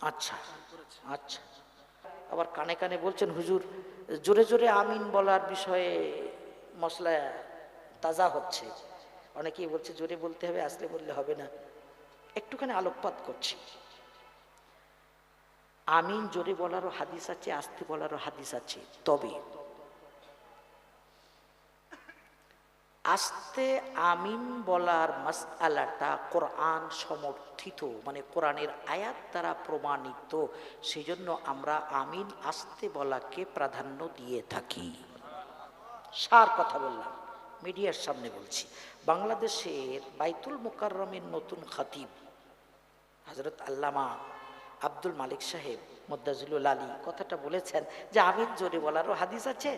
আচ্ছা আচ্ছা। আবার কানে কানে বলছেন, হুজুর, জোরে জোরে আমিন বলার বিষয়ে মশলা তাজা হচ্ছে। অনেকেই বলছে, জোরে বলতে হবে, আসলে বললে হবে না। একটুখানি আলোকপাত করছি। আমিন জোরে বলারও হাদিস আছে, আস্তে বলারও হাদিস আছে। তবে আস্তে আমিন বলার মাসআলাটা কোরআন সমর্থিত মানে কোরআনের আয়াত দ্বারা প্রমাণিত। সেজন্য আমরা আমিন আস্তে বলাকে প্রাধান্য দিয়ে থাকি। সার কথা বললাম, মিডিয়ার সামনে বলছি। বাংলাদেশের বাইতুল মোকাররমের নতুন খাতিব হজরত আল্লামা আব্দুল মালিক সাহেব মুদাজিলুল আলী কথাটা বলেছেন যে আমিন জোরে বলারও হাদিস আছে,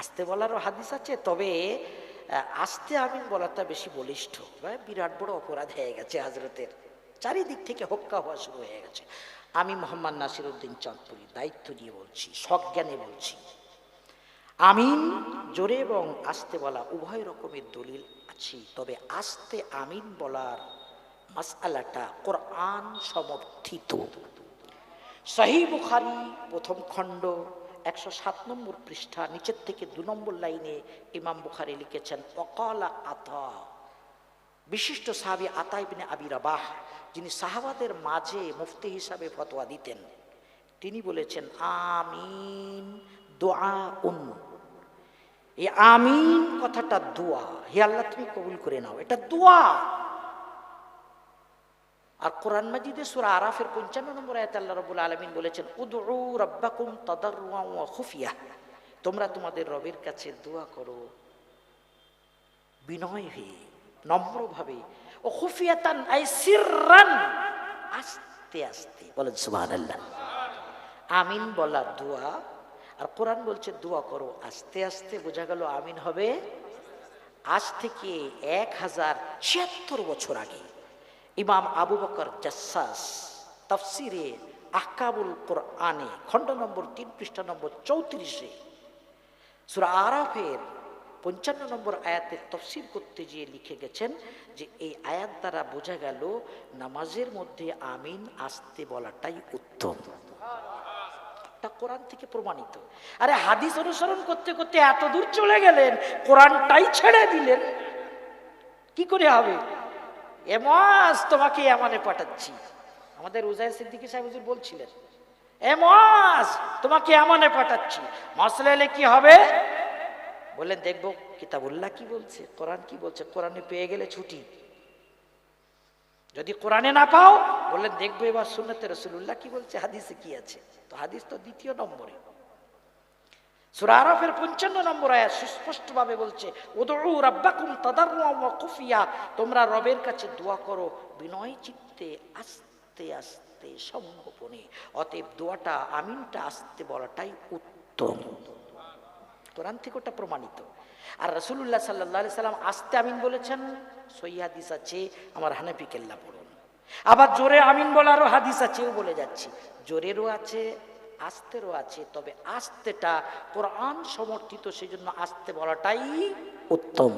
আস্তে বলারও হাদিস আছে, তবে আস্তে আমিন বলাটা বেশি বলিষ্ঠ বা বিরাট বড় অপরাধ হয়ে গেছে হজরতের। চারিদিক থেকে হক্কা হওয়া শুরু হয়ে গেছে। আমি মোহাম্মদ নাসির উদ্দিন চাঁদপুরি দায়িত্ব নিয়ে বলছি, সজ্ঞানে বলছি। আমিন জোরে এবং আস্তে বলা উভয় রকমের দলিল আছে, তবে আস্তে আমিন বলার মাসআলাটা কোরআন সমর্থিত। সহি বুখারি প্রথম খণ্ড একশো সাত নম্বর পৃষ্ঠা, নিচের থেকে দু নম্বর লাইনে ইমাম বুখারি লিখেছেন অকালা আতা। বিশিষ্ট সাহাবি আতাইবিনে আবি রাবাহ, যিনি সাহাবাদের মাঝে মুফতি হিসাবে ফতোয়া দিতেন, তিনি বলেছেন, আমিন দোয়া উন এই আমিন কথাটা দোয়া, হে আল্লাহ তুমি কবুল করে নাও, এটা দোয়া। আর কোরআন মাজিদে সুরা আরাফের পঞ্চান্ন নম্বর আয়াত আল্লাহ রবুল আলমিন বলেছেন, উদউ রব্বাকুম তাদাররুয়া খুফিয়া। তোমরা তোমাদের রবের কাছে দোয়া করো বিনয় হয়ে নম্রভাবে। ও খুফিয়াতান, আই সিররান। আস্তে আস্তে বলেন, সুবহানাল্লাহ। আমিন বলা দোয়া, আর কোরআন বলছে, দোয়া করো। আস্তে আস্তে বোঝা গেল আমিন হবে আজ থেকে এক হাজার ছিয়াত্তর বছর আগে। ইমাম আবু বকর জাসাস, তফসিরে আহকাবুল কোরআনে, খণ্ড নম্বর তিন, পৃষ্ঠা নম্বর চৌত্রিশে, সুরা আরাফের পঞ্চান্ন নম্বর আয়াতের তফসির করতে গিয়ে লিখে গেছেন যে, এই আয়াত দ্বারা বোঝা গেল নামাজের মধ্যে আমিন আসতে বলাটাই উত্তম। কোরআন থেকে প্রমাণিত। আরে হাদিস অনুসরণ করতে করতে এত দূর চলে গেলেন, কোরআনটাই ছেড়ে দিলেন। কি করে হবে? এমাস তোমাকে এমনে পাঠাচ্ছি। আমাদের উজায় সিদ্দিকী সাহেব বলছিলেন, এমাস তোমাকে এমনে পাঠাচ্ছি। মশলা এলে কি হবে? বললেন, দেখব, কিতাবুল্লাহ কি বলছে, কোরআন কি বলছে, কোরআনে পেয়ে গেলে ছুটি। যদি কোরআনে না পাও? বললেন, দেখব এবার সুন্নতে রসুল্লাহ কি বলছে, হাদিসে কি আছে? তো হাদিস তো দ্বিতীয় নম্বরে। সূরা আরাফের পঞ্চান্ন নম্বর আয়াত সুস্পষ্টভাবে বলছে, উদউ রাব্বাকুম খুফিয়া তোমরা রবের কাছে দোয়া করো বিনয় চিত্তে, আস্তে আস্তে সংগোপনে অতএব দোয়াটা, আমিনটা আস্তে বলাটাই উত্তম। কোরআন থেকে ওটা প্রমাণিত। আর রসুল্লাহ সাল্লাহ সাল্লাম আস্তে আমিন বলেছেন সই হাদিস আছে, আমার হানাফি কেল্লা পড়ুন। আবার জোরে আমিন বলারও হাদিস আছেও বলে যাচ্ছি। জোরেরও আছে আস্তেরও আছে তবে আস্তেটা কোরআন সমর্থিত সেই জন্য আস্তে বলাটাই উত্তম।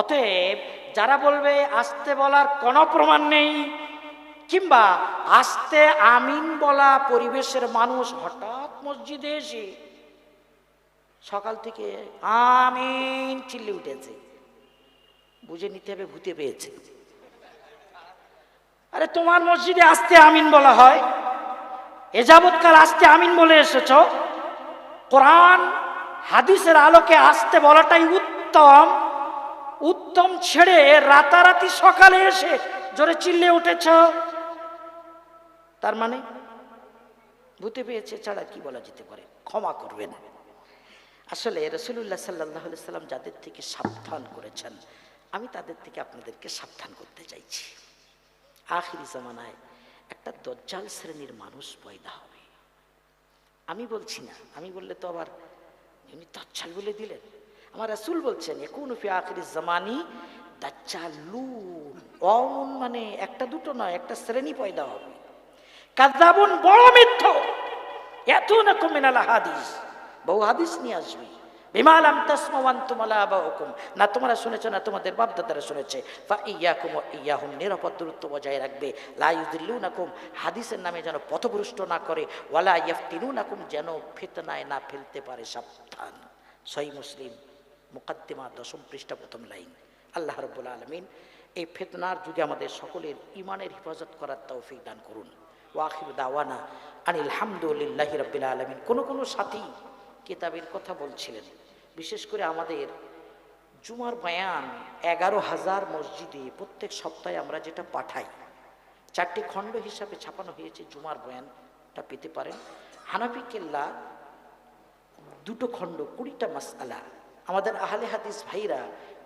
অতএব যারা বলবে আস্তে বলার কোনো প্রমাণ নেই, কিংবা আস্তে আমিন বলা পরিবেশের মানুষ হঠাৎ মসজিদে এসে সকাল থেকে আমিন চিল্লে উঠেছে। বুঝে নিতে হবে ভূতে পেয়েছে। আরে তোমার মসজিদে আসতে আমিন বলা হয়? এ আসতে আমিন বলে এসেছ, কোরআন হাদিসের আলোকে আসতে বলাটাই উত্তম। উত্তম ছেড়ে রাতারাতি সকালে এসে জোরে চিল্লে উঠেছ। তার মানে ভূতে পেয়েছে ছাড়া কি বলা যেতে পারে? ক্ষমা করবেন আসলে রসুল্লাহ সাল্লাহ সাল্লাম যাদের থেকে সাবধান করেছেন, আমি তাদের থেকে আপনাদেরকে সাবধান করতে চাইছি। আখিরি জামানায় একটা দজ্জাল শ্রেণির মানুষ পয়দা হবে। আমি বলছি না, আমি বললে তো আবার এমনি দজ্জাল বলে দিলেন। আমার রাসূল বলছেন এখন আখিরি জামানি দাজ্জালুন অমন মানে একটা দুটো নয়, একটা শ্রেণি পয়দা হবে। কাযাবুন বড় মিথ্য। এত না কমিনাল হাদিস। বহু হাদিস নিয়ে আসবে। বিমালাম তাসমাওয়ান তুমালা বা হুকুম না তোমরা শুনেছো, না তোমাদের বাপদাদারা শুনেছে। ফা ইয়াকুম ও ইয়াহুম, নিরাপদ দূরত্ব বজায় রাখবে। লা ইউদিল্লুনাকুম হাদিসের নামে যেন পথভ্রষ্ট না করে। ওয়ালা ইয়াফতিনুনাকুম, যেন ফিতনায় না ফেলতে পারে। সাবধান। সহি মুসলিম, মুকাদ্দিমা, দশম পৃষ্ঠা, প্রথম লাইন। আল্লাহ রব্বুল আলমিন এই ফেতনার যুগে আমাদের সকলের ইমানের হেফাজত করার তৌফিক দান করুন। ওয়াখির দাওয়ানা আনিল হামদুলিল্লাহ রব্বিল আলমিন। কোনো কোনো সাথী কিতাবের কথা বলছিলেন। বিশেষ করে আমাদের জুমার বয়ান এগারো হাজার মসজিদে প্রত্যেক সপ্তাহে আমরা যেটা পাঠাই, চারটি খণ্ড হিসাবে ছাপানো হয়েছে জুমার বয়ানটা পেতে পারেন। হানাফি কেল্লা দুটো খণ্ড, কুড়িটা মাসআলা। আমাদের আহলে হাদিস ভাইরা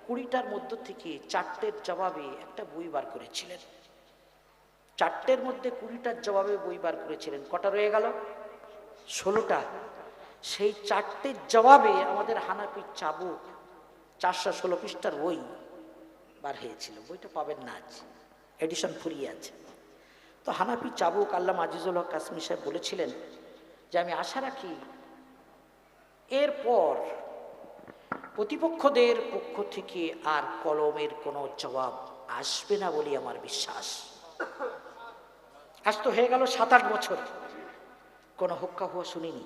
কুড়িটার মধ্য থেকে চারটের জবাবে একটা বই বার করেছিলেন। চারটের মধ্যে কুড়িটার জবাবে বই বার করেছিলেন। কটা রয়ে গেল? ষোলোটা। সেই চারটের জবাবে আমাদের হানাপি চাবুক চারশো ষোলো পৃষ্ঠার বই বার হয়েছিল। বইটা পাবেন না আজ। এডিশন ফুরিয়ে আছে। তো হানাপি চাবুক আল্লাহ আজিজুল হক কাশ্মীর সাহেব বলেছিলেন যে, আমি আশা রাখি এরপর প্রতিপক্ষদের পক্ষ থেকে আর কলমের কোনো জবাব আসবে না বলে আমার বিশ্বাস। আজ তো হয়ে গেল সাত আট বছর। কোনো হক্কা হওয়া শুনিনি।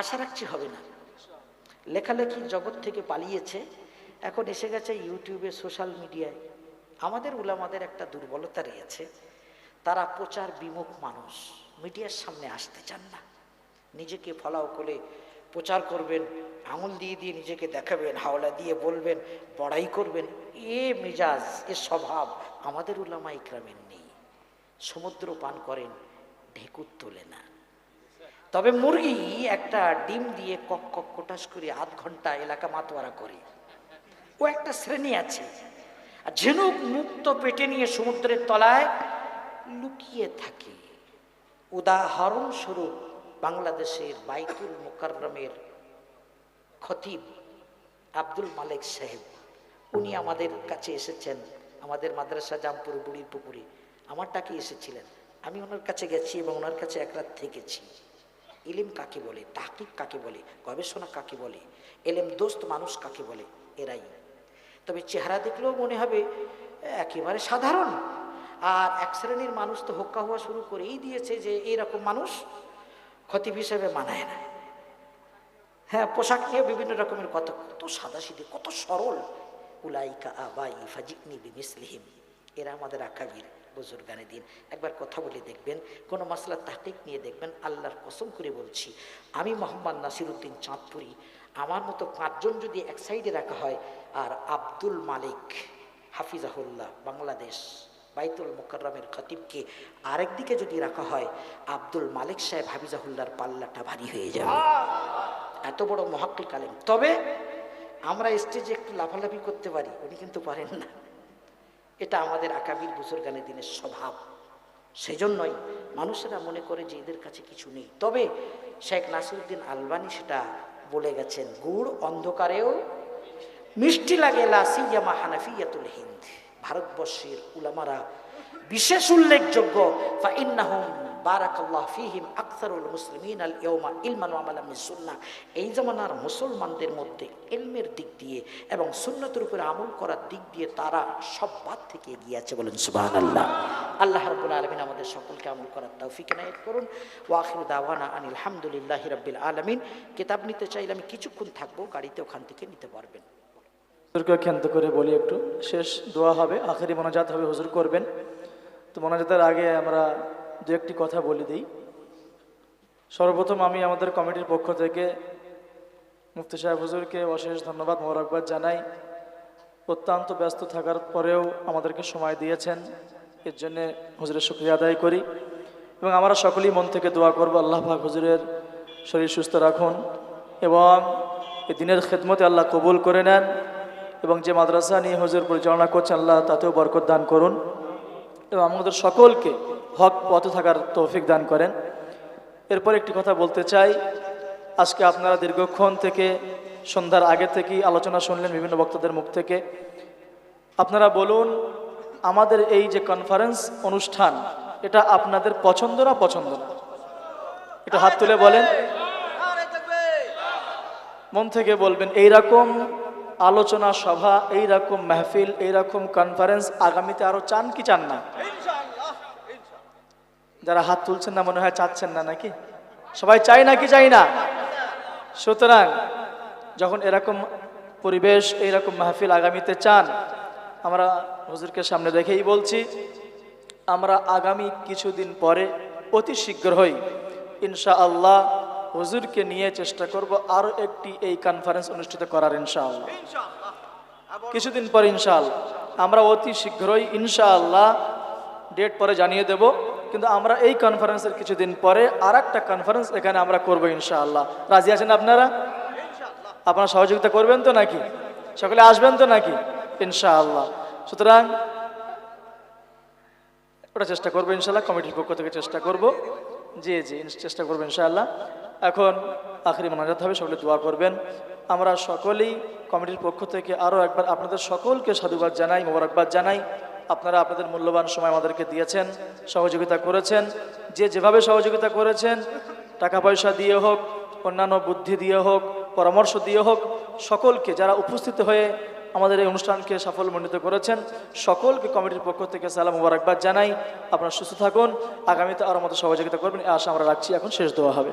আশা রাখছি হবে না। লেখালেখি জগৎ থেকে পালিয়েছে, এখন এসে গেছে ইউটিউবে সোশ্যাল মিডিয়ায় আমাদের উলামাদের একটা দুর্বলতা রয়েছে, তারা প্রচার বিমুখ মানুষ, মিডিয়ার সামনে আসতে চান না। নিজেকে ফলাও করে প্রচার করবেন, আঙুল দিয়ে দিয়ে নিজেকে দেখাবেন, হাওলা দিয়ে বলবেন, বড়াই করবেন, এ মেজাজ, এ স্বভাব আমাদের উলামা ইকরামের নেই। সমুদ্র পান করেন, ঢেকুর তোলে না। তবে মুরগি একটা ডিম দিয়ে কক কক কোটাস করে আধ ঘণ্টা এলাকা মাতোয়ারা করে। ও একটা শ্রেণি আছে। আর ঝিনুক মুক্ত পেটে নিয়ে সমুদ্রের তলায় লুকিয়ে থাকে। উদাহরণস্বরূপ বাংলাদেশের বাইতুল মোকাররমের খতিব আব্দুল মালিক সাহেব। উনি আমাদের কাছে এসেছেন, আমাদের মাদ্রাসা জামপুর বুড়ির পুকুরে। আমার ডাকে এসেছিলেন। আমি ওনার কাছে গেছি এবং ওনার কাছে এক রাত থেকেছি। ইলিম কাকে বলে তাকিব কাকে বলে, গবেষণা কাকে বলে, এলেম দোস্ত মানুষ কাকে বলে, এরাই। তবে চেহারা দেখলেও মনে হবে একেবারে সাধারণ। আর এক শ্রেণির মানুষ তো হোক্কা হওয়া শুরু করেই দিয়েছে যে এইরকম মানুষ খতিব হিসেবে মানায় না। হ্যাঁ পোশাক নিয়ে বিভিন্ন রকমের কথা, কত সাদাসিধে, কত সরল। উলাইকা আবাই ফাজিকনি বিমিসলিহিম। এরা আমাদের আকাবির। বুজুর্গানে দিন। একবার কথা বলে দেখবেন, কোনো মাসলা তাহটিক নিয়ে দেখবেন, আল্লাহর কসম করে বলছি, আমি মোহাম্মদ নাসিরুদ্দিন চাঁদপুরি, আমার মতো পাঁচজন যদি এক সাইডে রাখা হয়, আর আব্দুল মালিক হাফিজাহুল্লাহ, বাংলাদেশ, বাইতুল মোকাররমের খতিবকে আরেক দিকে যদি রাখা হয়, আব্দুল মালিক সাহেব হাফিজাহুল্লাহর পাল্লাটা ভারী হয়ে যাবে। এত বড় মহাক্কিল কালেম। তবে আমরা স্টেজে একটু লাফালাফি করতে পারি, উনি কিন্তু পারেন না। এটা আমাদের আকাবির বুজুর্গানের দিনের স্বভাব। সেই জন্যই মানুষেরা মনে করে যে এদের কাছে কিছু নেই। তবে শেখ নাসিরুদ্দিন আলবানি সেটা বলে গেছেন, গুড় অন্ধকারেও মিষ্টি লাগে লাসিয়ামা হানাফিয়াতুল হিন্দ। ভারতবর্ষের উলামারা বিশেষ উল্লেখযোগ্য, ফা বারাকাল্লাহ ফিহিম আকসারুল মুসলিমিন আল ইয়মা ইলমান ওয়ামালাম সুন্নাহ। এই জামানার মুসলমানদের মধ্যে ইলমের দিক দিয়ে এবং সুন্নতের উপরে আমল করার দিক দিয়ে তারা সব বাদ থেকে এগিয়ে আছে বলেন সুবহানাল্লাহ। আল্লাহ রাব্বুল আলামিন আমাদের সকলকে আমল করার তৌফিক এনায়েত করুন। ওয়াখির দাওয়ানা আনিল হামদুলিল্লাহি রাব্বিল আলামিন। কিতাব নিতে চাইলে আমি কিছুক্ষণ থাকব, গাড়িতে ওখান থেকে নিতে পারবেন। হুজুরকে ক্ষান্ত করে বলি একটু, শেষ দোয়া হবে, আখেরি মোনাজাত হবে, হুজুর করবেন। তো মোনাজাতের আগে আমরা দু একটি কথা বলে দিই। সর্বপ্রথম আমি আমাদের কমিটির পক্ষ থেকে মুফতি সাহেব হুজুরকে অশেষ ধন্যবাদ, মোবারকবাদ জানাই। অত্যন্ত ব্যস্ত থাকার পরেও আমাদেরকে সময় দিয়েছেন। এর জন্যে হুজুরের শুক্রিয়া আদায় করি। এবং আমরা সকলেই মন থেকে দোয়া করব, আল্লাহ পাক হুজুরের শরীর সুস্থ রাখুন এবং এই দিনের খেদমতে আল্লাহ কবুল করে নেন এবং যে মাদ্রাসা নিয়ে হুজুর পরিচালনা করছেন, আল্লাহ তাতেও বরকত দান করুন। এবং আমাদের সকলকে হক পথে থাকার তৌফিক দান করেন। এরপর একটি কথা বলতে চাই। আজকে আপনারা দীর্ঘক্ষণ থেকে সন্ধ্যার আগে থেকেই আলোচনা শুনলেন বিভিন্ন বক্তাদের মুখ থেকে। আপনারা বলুন, আমাদের এই যে কনফারেন্স অনুষ্ঠান, এটা আপনাদের পছন্দ না পছন্দ না? একটু হাত তুলে বলেন। মন থেকে বলবেন, এইরকম আলোচনা সভা, এইরকম মাহফিল, এইরকম কনফারেন্স আগামীতে আরও চান কি চান না? যারা হাত তুলছেন না, মনে হয় চাচ্ছেন না নাকি? সবাই চাই নাকি চাই না? সুতরাং যখন এরকম পরিবেশ এইরকম মাহফিল আগামীতে চান, আমরা হুজুরকে সামনে রেখেই বলছি, আমরা আগামী কিছুদিন পরে অতি শীঘ্রই ইনশা আল্লাহ হুজুরকে নিয়ে চেষ্টা করব আরও একটি এই কনফারেন্স অনুষ্ঠিত করার, ইনশাআল্লাহ। কিছুদিন পর ইনশাআল্লাহ। আমরা অতি শীঘ্রই ইনশাআল্লাহ ডেট পরে জানিয়ে দেব। কিন্তু আমরা এই কনফারেন্সের কিছুদিন পরে আর একটা কনফারেন্স এখানে আমরা করব ইনশাআল্লাহ। রাজি আছেন আপনারা? আপনারা সহযোগিতা করবেন তো নাকি? সকলে আসবেন তো নাকি? ইনশাআল্লাহ। সুতরাং ওটা চেষ্টা করব ইনশাল্লাহ কমিটির পক্ষ থেকে চেষ্টা করব। জি জি চেষ্টা করব ইনশাআল্লাহ। এখন আখরি মোনাজাত হবে, সকলে দোয়া করবেন। আমরা সকলেই কমিটির পক্ষ থেকে আরও একবার আপনাদের সকলকে সাধুবাদ জানাই, মোবারকবাদ জানাই। আপনারা আপনাদের মূল্যবান সময় আমাদেরকে দিয়েছেন, সহযোগিতা করেছেন। যে যেভাবে সহযোগিতা করেছেন, টাকা পয়সা দিয়ে হোক, অন্যান্য বুদ্ধি দিয়ে হোক, পরামর্শ দিয়ে হোক, সকলকে যারা উপস্থিত হয়ে আমাদের এই অনুষ্ঠানকে সাফল্যমণ্ডিত করেছেন, সকলকে কমিটির পক্ষ থেকে সালাম মুবারকবাদ জানাই। আপনারা সুস্থ থাকুন, আগামীতে আরও মতো সহযোগিতা করবেন আশা আমরা রাখছি। এখন শেষ দেওয়া হবে।